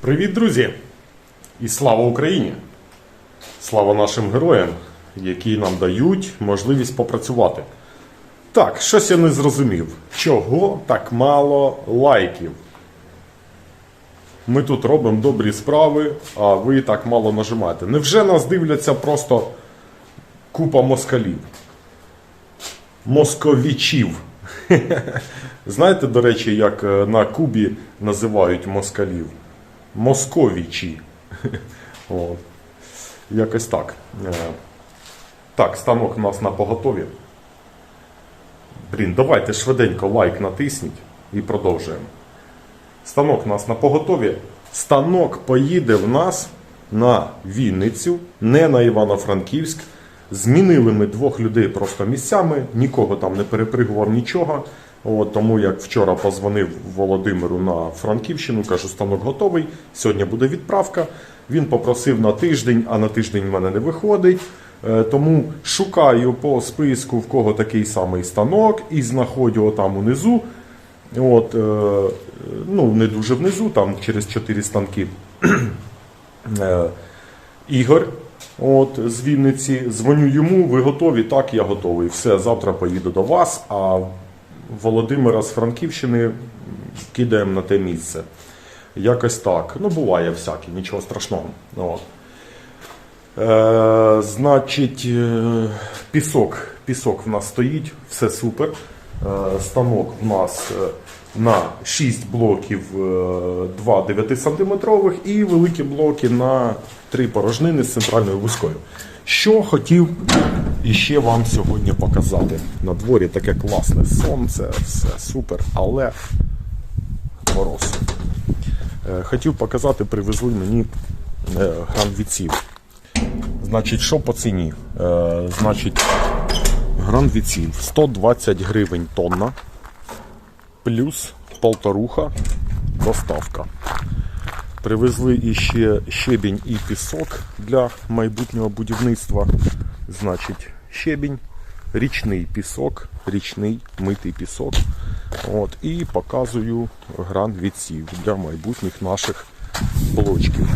Привіт, друзі! І слава Україні! Слава нашим героям, які нам дають можливість попрацювати. Так, щось я не зрозумів. Чого так мало лайків? Ми тут робимо добрі справи, а ви так мало нажимаєте. Невже нас дивляться просто купа москалів? Московічів. Знаєте, до речі, як е, на Кубі називають москалів? Московічі. От. Якось так. Е, Так, станок у нас на поготові. Блін, давайте швиденько лайк натисніть і продовжуємо. Станок у нас на поготові. Станок поїде в нас на Вінницю, не на Івано-Франківськ. Змінили ми двох людей просто місцями, нікого там не перепригував нічого. От, тому як вчора позвонив Володимиру на Франківщину, кажу, станок готовий. Сьогодні буде відправка. Він попросив на тиждень, а на тиждень в мене не виходить. Е, Тому шукаю по списку, в кого такий самий станок, і знаходжу там унизу. От, е, ну, не дуже внизу, там через 4 станки. Е, Ігор от, з Вінниці. Дзвоню йому, ви готові? Так, я готовий. Все, завтра поїду до вас, а Володимира з Франківщини кидаємо на те місце. Якось так. Ну, буває всяке, нічого страшного. От. Е, значить, е, пісок. Пісок в нас стоїть, все супер. Е, станок в нас е, на 6 блоків е, 2 9 сантиметрових і великі блоки на 3 порожнини з центральною вузькою. Що хотів іще вам сьогодні показати. На дворі таке класне сонце, все супер, але мороз. Е, Хотів показати, привезли мені е, гранвіців. Значить, що по ціні? Е, значить, гранвіців 120 гривень тонна, плюс полторуха доставка. Привезли іще щебінь і пісок для майбутнього будівництва. Значить, щебінь, річний пісок, річний митий пісок. От, і показую гранвіців для майбутніх наших блочків.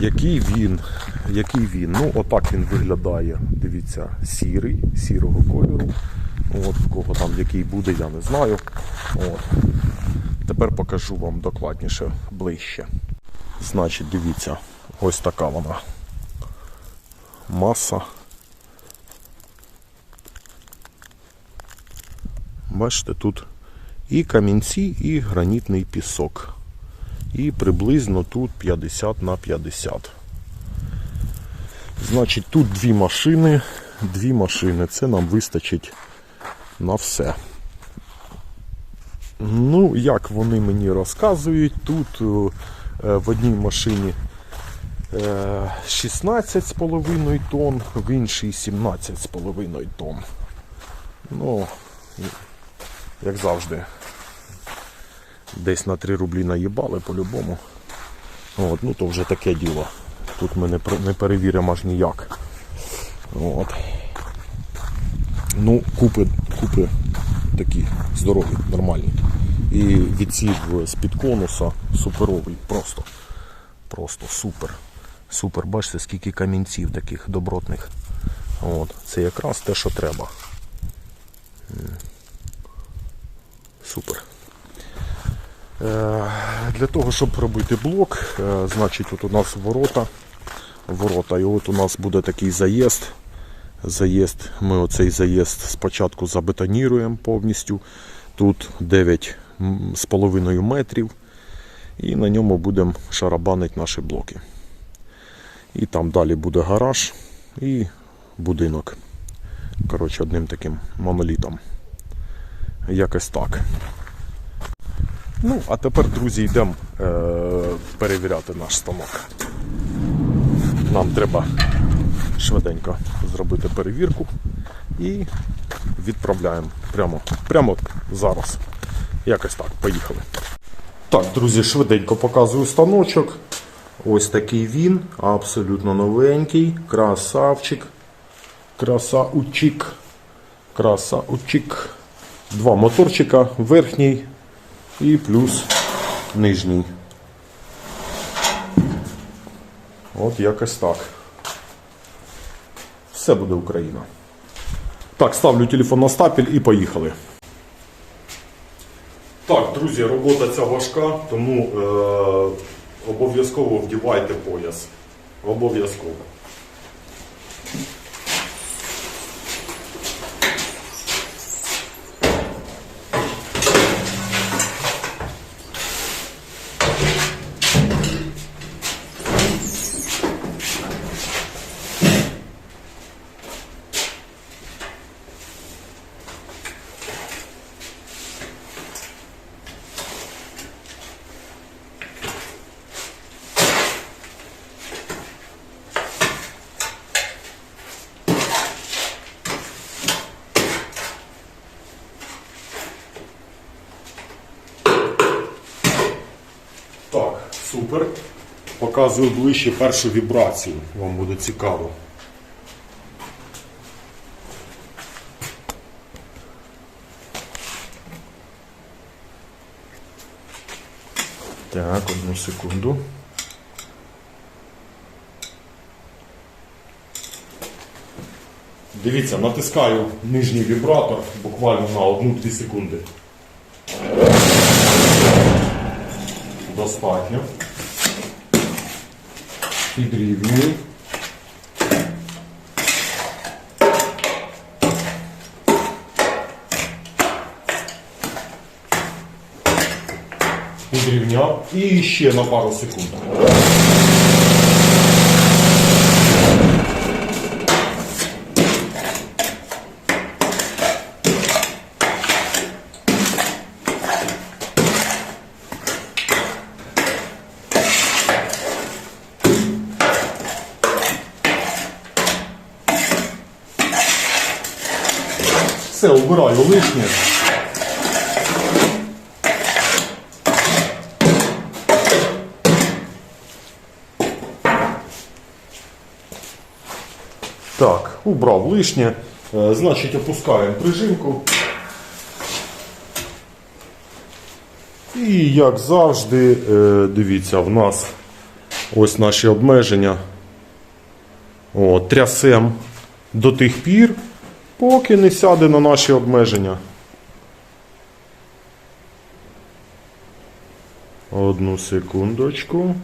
Який він? Який він? Ну, отак він виглядає. Дивіться, сірий, сірого кольору. От, в кого там який буде, я не знаю. От. Тепер покажу вам докладніше ближче. Значить, дивіться, ось така вона. Маса. Бачите, тут і камінці, і гранітний пісок. І приблизно тут 50 на 50. Значить, тут дві машини. Дві машини. Це нам вистачить на все. Ну, як вони мені розказують, тут е, в одній машині 16,5 тонн, в іншій 17,5 тонн. Ну, як завжди, десь на 3 рублі наїбали по-любому. От, ну то вже таке діло. Тут ми не, не перевіримо аж ніяк. От. Ну, купи, купи такі здорові, нормальні. І відсів з-під конуса суперовий. Просто. Просто супер. Супер. Бачите, скільки камінців таких добротних. От. Це якраз те, що треба. Супер. Е, Для того, щоб робити блок, е, значить, от у нас ворота. Ворота. І от у нас буде такий заїзд. Заїзд. Ми оцей заїзд спочатку забетоніруємо повністю. Тут 9,5 метрів. І на ньому будемо шарабанити наші блоки. І там далі буде гараж і будинок. Коротше, одним таким монолітом. Якось так. Ну, а тепер, друзі, йдемо е- перевіряти наш станок. Нам треба швиденько зробити перевірку і відправляємо прямо, прямо зараз. Якось так, поїхали. Так, друзі, швиденько показую станочок. Ось такий він, абсолютно новенький, красавчик. Красаучик. Красаучик. Два моторчика, верхній і плюс нижній. От якось так. Все буде Україна. Так, ставлю телефон на стапель і поїхали. Так, друзі, робота ця важка, тому е, обов'язково вдівайте пояс. Обов'язково. Так, супер. Показую ближче першу вібрацію. Вам буде цікаво. Так, одну секунду. Дивіться, натискаю нижній вібратор буквально на 1-2 секунди. Достатньо. Підрівнюю. Підрівняв і ще на пару секунд. Все, убираю лишнє. Так, убрав лишнє. Е, Значить, опускаємо прижимку. І як завжди, е, дивіться, в нас ось наші обмеження. О, трясем до тих пір, поки не сяде на наші обмеження. Одну секундочку.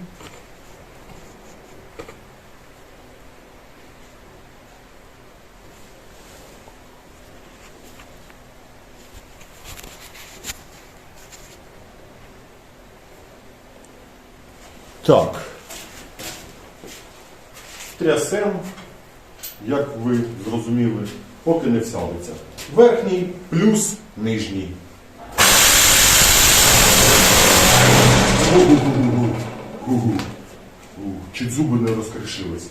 Так. Трясем, як ви зрозуміли, поки не всядеться. Верхній плюс нижній. Угу. Чуть зуби не розкришились.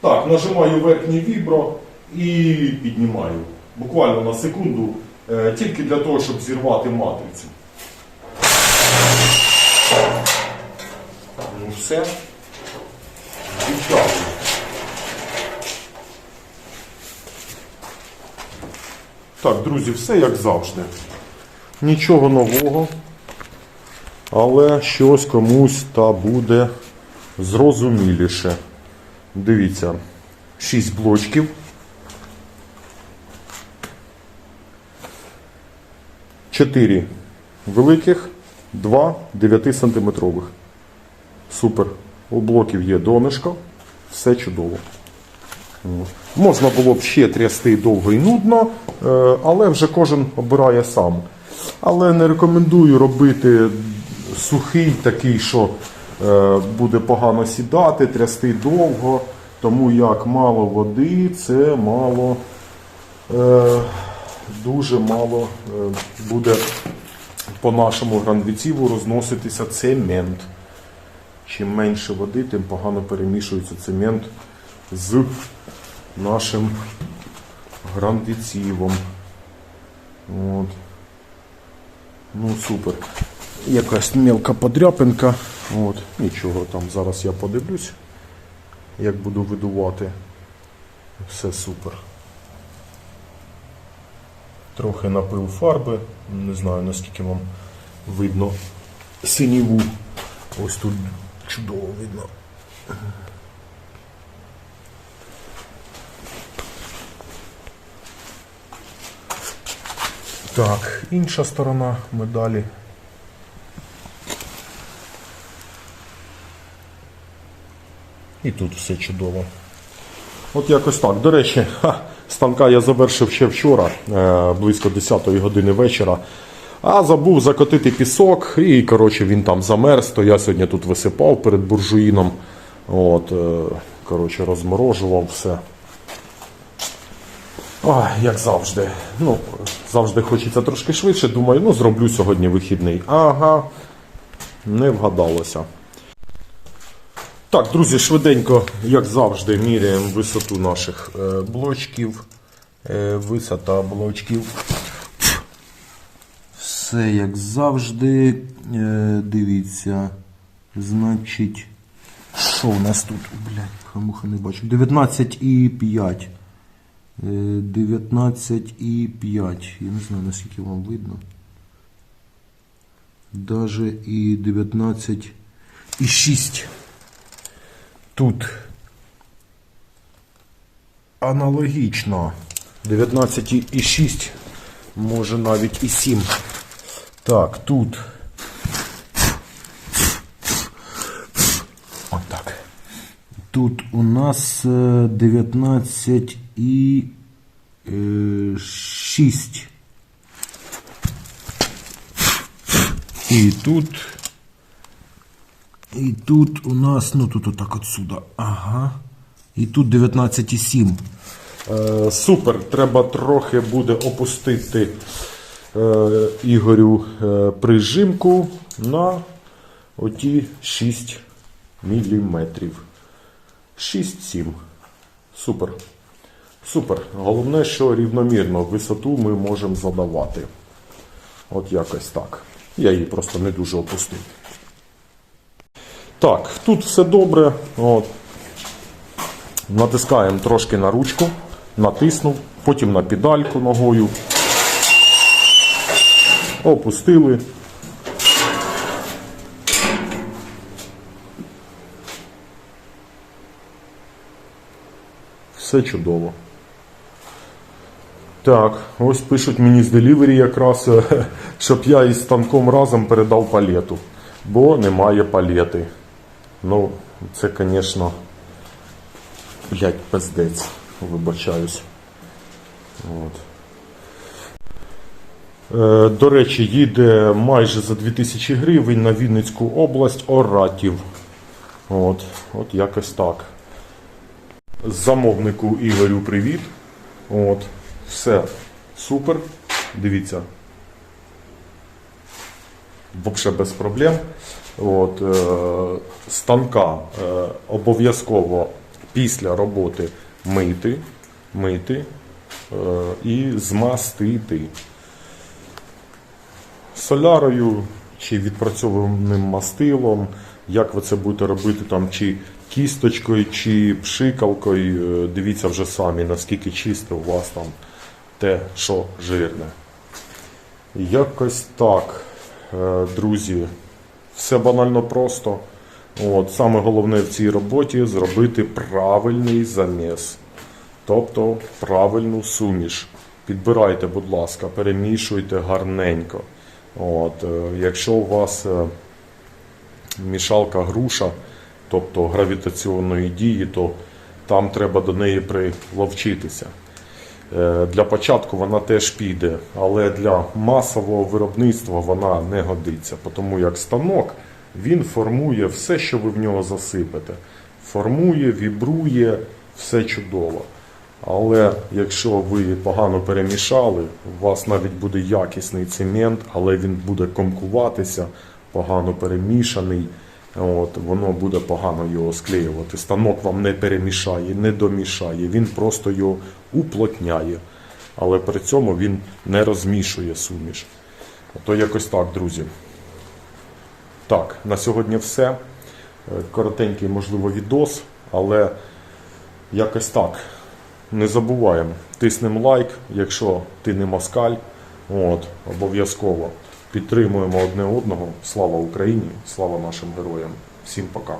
Так, нажимаю верхній вібро і піднімаю. Буквально на секунду, е, тільки для того, щоб зірвати матрицю. Ну все. Так, друзі, все як завжди. Нічого нового, але щось комусь та буде зрозуміліше. Дивіться, 6 блочків. 4 великих, 2 9 сантиметрових. Супер. У блоків є донышко. Все чудово. Можна було б ще трясти довго і нудно, е, але вже кожен обирає сам. Але не рекомендую робити сухий такий, що е, буде погано сідати, трясти довго, тому як мало води, це мало, е, дуже мало буде по нашому грандвіціву розноситися цемент. Чим менше води, тим погано перемішується цемент з нашим грандицівом. От. Ну, супер. Якась мелка подряпинка. От. Нічого там, зараз я подивлюсь, як буду видувати. Все супер. Трохи напив фарби, не знаю наскільки вам видно синіву. Ось тут чудово видно. Так, інша сторона медалі. І тут все чудово. От якось так. До речі, ха, станка я завершив ще вчора, е, близько 10 години вечора. А забув закотити пісок, і коротше він там замерз, то я сьогодні тут висипав перед буржуїном. От, е, коротше, розморожував все. Ой, як завжди. Ну, завжди хочеться трошки швидше. Думаю, ну зроблю сьогодні вихідний. Ага, не вгадалося. Так, друзі, швиденько, як завжди, міряємо висоту наших е, блочків. Е, висота блочків. Все як завжди. Е, дивіться. Значить, що у нас тут? Блядь, хамуха не бачу. 19,5. Е, 19,5. Я не знаю, наскільки вам видно. Даже і 19,6. Тут аналогічно 19,6, може навіть і 7. Так, тут. Отак. Тут у нас е, 19,6. І тут і тут у нас, ну тут отак отсюда. Ага. І тут 19,7. Е, супер. Треба трохи буде опустити е, Ігорю е, прижимку на оті 6 міліметрів. 6-7. Супер. Супер. Головне, що рівномірно висоту ми можемо задавати. От якось так. Я її просто не дуже опустив. Так, тут все добре. От. Натискаємо трошки на ручку, натиснув, потім на педальку ногою. Опустили. Все чудово. Так, ось пишуть мені з делівері якраз, е, щоб я із станком разом передав палету, бо немає палети. Ну, це, звісно, блядь, пиздець, вибачаюсь. От. Е, До речі, їде майже за 2000 гривень на Вінницьку область Оратів. От, от якось так. Замовнику Ігорю привіт. От, все супер. Дивіться. Взагалі без проблем. От, е, станка е, обов'язково після роботи мити, мити е, і змастити солярою чи відпрацьованим мастилом. Як ви це будете робити, там, чи кісточкою, чи пшикалкою, е, дивіться вже самі, наскільки чисте у вас там те, що жирне. Якось так, е, друзі. Все банально просто. От, Саме головне в цій роботі зробити правильний заміс. Тобто правильну суміш. Підбирайте, будь ласка, перемішуйте гарненько. От, е, якщо у вас е, мішалка груша, тобто гравітаційної дії, то там треба до неї приловчитися. Е, Для початку вона теж піде, але для масового виробництва вона не годиться, тому як станок він формує все, що ви в нього засипете. Формує, вібрує, все чудово. Але якщо ви погано перемішали, у вас навіть буде якісний цемент, але він буде комкуватися, погано перемішаний, от, воно буде погано його склеювати. Станок вам не перемішає, не домішає, він просто його уплотняє. Але при цьому він не розмішує суміш. То якось так, друзі. Так, на сьогодні все. Е, Коротенький, можливо, відос, але якось так. Не забуваємо, тиснемо лайк, якщо ти не москаль, от, обов'язково. Підтримуємо одне одного. Слава Україні! Слава нашим героям! Всім пока!